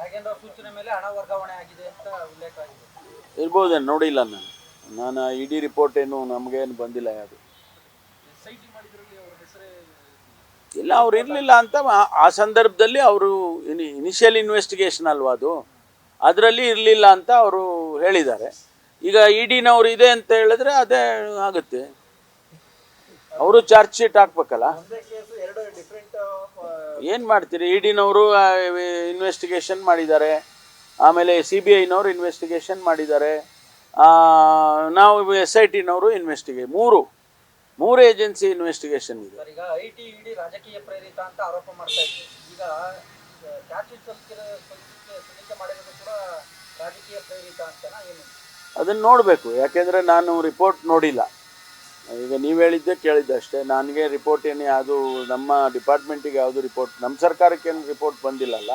ನಾಗೇಂದ್ರ ಸೂಚನೆ ಮೇಲೆ ಹಣ ವರ್ಗಾವಣೆ ಆಗಿದೆ ಅಂತ ಉಲ್ಲೇಖ ಆಗಿದೆ. ಇರ್ಬೋದೇನು? ನೋಡಿಲ್ಲ ನಾನು. ನಾನು ಇಡಿ ರಿಪೋರ್ಟ್ ಏನು ನಮಗೇನು ಬಂದಿಲ್ಲ ಯಾವುದು. ಇಲ್ಲ ಅವ್ರು ಇರಲಿಲ್ಲ ಅಂತ ಆ- ಸಂದರ್ಭದಲ್ಲಿ ಅವರು ಇನಿಷಿಯಲ್ ಇನ್ವೆಸ್ಟಿಗೇಷನ್ ಅಲ್ವಾ ಅದು? ಅದರಲ್ಲಿ ಇರಲಿಲ್ಲ ಅಂತ ಅವರು ಹೇಳಿದ್ದಾರೆ. ಈಗ ಇಡಿನವ್ರು ಡಿನವ್ರು ಇದೆ ಅಂತ ಹೇಳಿದ್ರೆ ಅದೇ ಆಗುತ್ತೆ. ಅವರು ಚಾರ್ಜ್ ಶೀಟ್ ಹಾಕ್ಬೇಕಲ್ಲ? ಏನು ಮಾಡ್ತೀರಿ? ಇ ಡಿನವರು ಇನ್ವೆಸ್ಟಿಗೇಷನ್ ಮಾಡಿದ್ದಾರೆ. ಆಮೇಲೆ ಸಿ ಬಿ ಐನವರು ಇನ್ವೆಸ್ಟಿಗೇಷನ್ ಮಾಡಿದ್ದಾರೆ. ನಾವು ಎಸ್ ಐ ಟಿನವರು ಇನ್ವೆಸ್ಟಿಗೇ ಮೂರು ಮೂರು ಏಜೆನ್ಸಿ ಇನ್ವೆಸ್ಟಿಗೇಷನ್ ಇದೆ. ಸರ್ ಈಗ ಐ ಟಿ ಇಡಿ ರಾಜಕೀಯ ಪ್ರೇರಿತ ಅಂತ ಆರೋಪ ಮಾಡ್ತಾ ಇದ್ರು ಈಗ ಚಾರ್ಜ್ ಶೀಟ್ ಸಲ್ಲಿಸಿರೋ ಸಲ್ಲಿಕೆ ಸಲ್ಲಿಕೆ ಮಾಡಿರೋದು ಕೂಡ ರಾಜಕೀಯ ಪ್ರೇರಿತ ಅಂತನಾ ಏನು? ಅದನ್ನು ನೋಡಬೇಕು. ಯಾಕೆಂದರೆ ನಾನು ರಿಪೋರ್ಟ್ ನೋಡಿಲ್ಲ. ಈಗ ನೀವು ಹೇಳಿದ್ದೆ ಕೇಳಿದ್ದೆ ಅಷ್ಟೇ. ನನಗೆ ರಿಪೋರ್ಟ್ ಏನು ಯಾವುದು ನಮ್ಮ ಡಿಪಾರ್ಟ್ಮೆಂಟಿಗೆ ಯಾವುದು ರಿಪೋರ್ಟ್ ನಮ್ಮ ಸರ್ಕಾರಕ್ಕೇನು ರಿಪೋರ್ಟ್ ಬಂದಿಲ್ಲಲ್ಲ